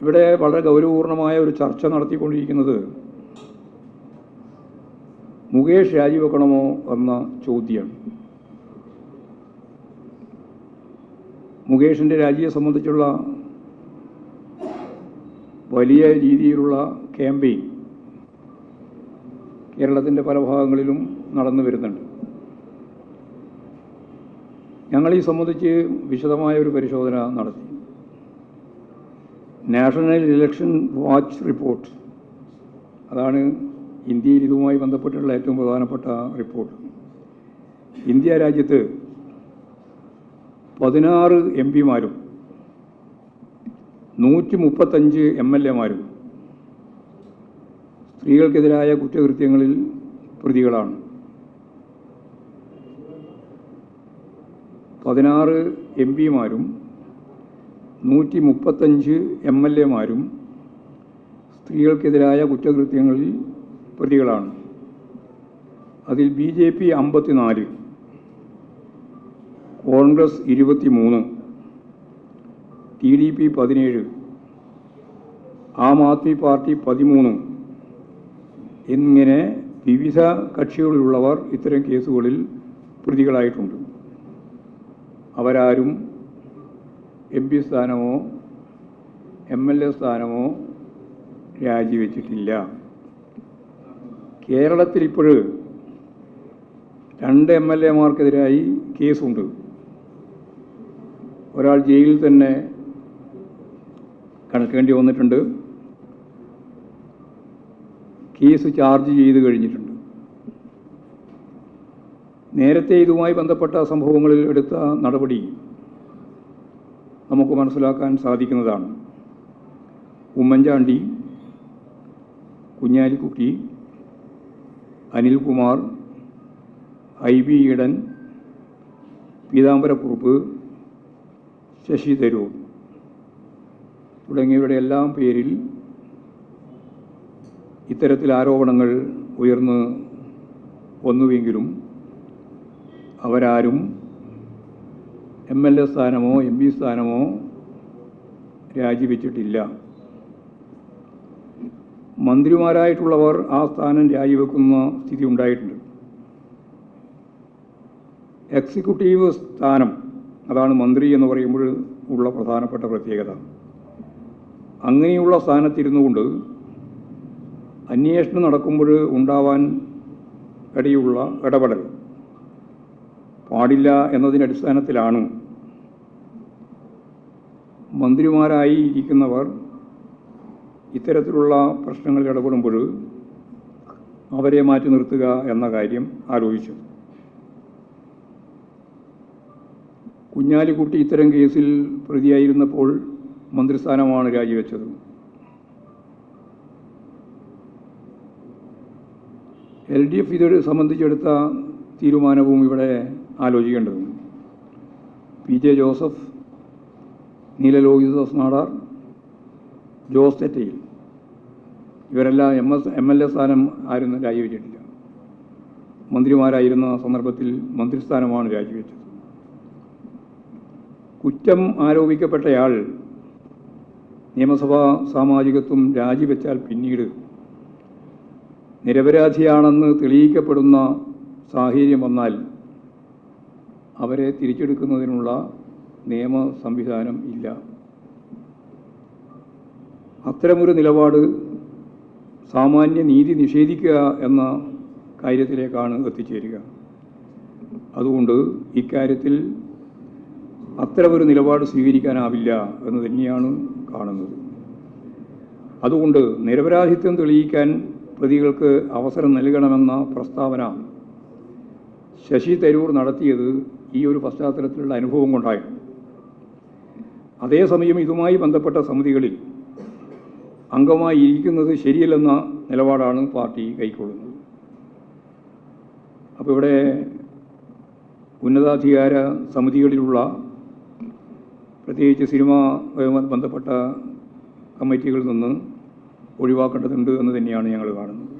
ഇവിടെ വളരെ ഗൗരവപൂർണമായ ഒരു ചർച്ച നടത്തിക്കൊണ്ടിരിക്കുന്നത് മുകേഷ് രാജിവെക്കണമോ എന്ന ചോദ്യമാണ്. മുകേഷിന്റെ രാജിയെ സംബന്ധിച്ചുള്ള വലിയ രീതിയിലുള്ള ക്യാമ്പയിൻ കേരളത്തിന്റെ പല ഭാഗങ്ങളിലും നടന്നു വരുന്നുണ്ട്. ഞങ്ങൾ ഈ സംബന്ധിച്ച് വിശദമായ ഒരു പരിശോധന നടത്തി. National election watch report. അതാണ് ഇന്ത്യയിൽ ഇതുമായി ബന്ധപ്പെട്ടുള്ള ഏറ്റവും പ്രധാനപ്പെട്ട റിപ്പോർട്ട്. ഇന്ത്യ രാജ്യത്ത് പതിനാറ് എം പിമാരും നൂറ്റി മുപ്പത്തഞ്ച് എം എൽ എമാരും സ്ത്രീകൾക്കെതിരായ കുറ്റകൃത്യങ്ങളിൽ പ്രതികളാണ്. പതിനാറ് എം പിമാരും നൂറ്റി മുപ്പത്തഞ്ച് എം എൽ എമാരും സ്ത്രീകൾക്കെതിരായ കുറ്റകൃത്യങ്ങളിൽ പ്രതികളാണ്. അതിൽ ബി ജെ പി അമ്പത്തിനാല് കോൺഗ്രസ് ഇരുപത്തിമൂന്ന് ടി ഡി പി പതിനേഴ് ആം ആദ്മി പാർട്ടി പതിമൂന്ന് എന്നിങ്ങനെ വിവിധ കക്ഷികളിലുള്ളവർ ഇത്തരം കേസുകളിൽ പ്രതികളായിട്ടുണ്ട്. അവരാരും എം പി സ്ഥാനമോ എം എൽ എ സ്ഥാനമോ രാജിവെച്ചിട്ടില്ല. കേരളത്തിൽ ഇപ്പോൾ രണ്ട് എം എൽ എമാർക്കെതിരായി കേസുണ്ട്. ഒരാൾ ജയിലിൽ തന്നെ കണക്കേണ്ടി വന്നിട്ടുണ്ട്. കേസ് ചാർജ് ചെയ്ത് കഴിഞ്ഞിട്ടുണ്ട്. നേരത്തെ ഇതുമായി ബന്ധപ്പെട്ട സംഭവങ്ങളിൽ എടുത്ത നടപടി നമുക്ക് മനസ്സിലാക്കാൻ സാധിക്കുന്നതാണ്. ഉമ്മൻചാണ്ടി കുഞ്ഞാലിക്കുട്ടി അനിൽകുമാർ ഐ വി ഈഡൻ പീതാംബരക്കുറുപ്പ് ശശി തരൂർ തുടങ്ങിയവരുടെ എല്ലാം പേരിൽ ഇത്തരത്തിൽ ആരോപണങ്ങൾ ഉയർന്ന് വന്നുവെങ്കിലും അവരാരും എം എൽ എ സ്ഥാനമോ എം പി സ്ഥാനമോ രാജിവെച്ചിട്ടില്ല. മന്ത്രിമാരായിട്ടുള്ളവർ ആ സ്ഥാനം രാജിവെക്കുന്ന സ്ഥിതി ഉണ്ടായിട്ടുണ്ട്. എക്സിക്യൂട്ടീവ് സ്ഥാനം അതാണ് മന്ത്രി എന്ന് പറയുമ്പോൾ ഉള്ള പ്രധാനപ്പെട്ട പ്രത്യേകത. അങ്ങനെയുള്ള സ്ഥാനത്തിരുന്നു കൊണ്ട് അന്വേഷണം നടക്കുമ്പോൾ ഉണ്ടാവാൻ ഇടയുള്ള ഇടപെടൽ പാടില്ല എന്നതിന്റെ അടിസ്ഥാനത്തിലാണ് മന്ത്രിമാരായി ഇരിക്കുന്നവർ ഇത്തരത്തിലുള്ള പ്രശ്നങ്ങളിൽ ഇടപെടുമ്പോൾ അവരെ മാറ്റി നിർത്തുക എന്ന കാര്യം ആലോചിച്ചു. കുഞ്ഞാലിക്കുട്ടി ഇത്തരം കേസിൽ പ്രതിയായിരുന്നപ്പോൾ മന്ത്രിസ്ഥാനമാണ് രാജിവെച്ചത്. എൽ ഡി എഫ് ഇത് സംബന്ധിച്ചെടുത്ത തീരുമാനവും ഇവിടെ ആലോചിക്കേണ്ടതുണ്ട്. P J Joseph Neelalohithadas Nadar Jose Thettayil. ഇവരെല്ലാം M S M L A സ്ഥാനം ആരും രാജിവെച്ചിട്ടില്ല. മന്ത്രിമാരായിരുന്ന സന്ദർഭത്തിൽ മന്ത്രിസ്ഥാനമാണ് രാജിവെച്ചത്. കുറ്റം ആരോപിക്കപ്പെട്ടയാൾ നിയമസഭാ സാമാജികത്വം രാജിവെച്ചാൽ പിന്നീട് നിരപരാധിയാണെന്ന് തെളിയിക്കപ്പെടുന്ന സാഹചര്യം വന്നാൽ അവരെ തിരിച്ചെടുക്കുന്നതിനുള്ള നിയമ സംവിധാനം ഇല്ല. അത്തരമൊരു നിലപാട് സാമാന്യ നീതി നിഷേധിക്കുക എന്ന കാര്യത്തിലേക്കാണ് എത്തിച്ചേരുക. അതുകൊണ്ട് ഇക്കാര്യത്തിൽ അത്തരമൊരു നിലപാട് സ്വീകരിക്കാനാവില്ല എന്ന് തന്നെയാണ് കാണുന്നത്. അതുകൊണ്ട് നിരപരാധിത്വം തെളിയിക്കാൻ പ്രതികൾക്ക് അവസരം നൽകണമെന്ന പ്രസ്താവന ശശി തരൂർ നടത്തിയത് ഈ ഒരു പശ്ചാത്തലത്തിലുള്ള അനുഭവം കൊണ്ടായിരുന്നു. അതേസമയം ഇതുമായി ബന്ധപ്പെട്ട സമിതികളിൽ അംഗമായി ഇരിക്കുന്നത് ശരിയല്ലെന്ന നിലപാടാണ് പാർട്ടി കൈക്കൊള്ളുന്നത്. അപ്പോൾ ഇവിടെ ഉന്നതാധികാര സമിതികളിലുള്ള പ്രത്യേകിച്ച് സിനിമയുമായി ബന്ധപ്പെട്ട കമ്മിറ്റികളിൽ നിന്ന് ഒഴിവാക്കേണ്ടതുണ്ട് എന്ന് തന്നെയാണ് ഞങ്ങൾ കാണുന്നത്.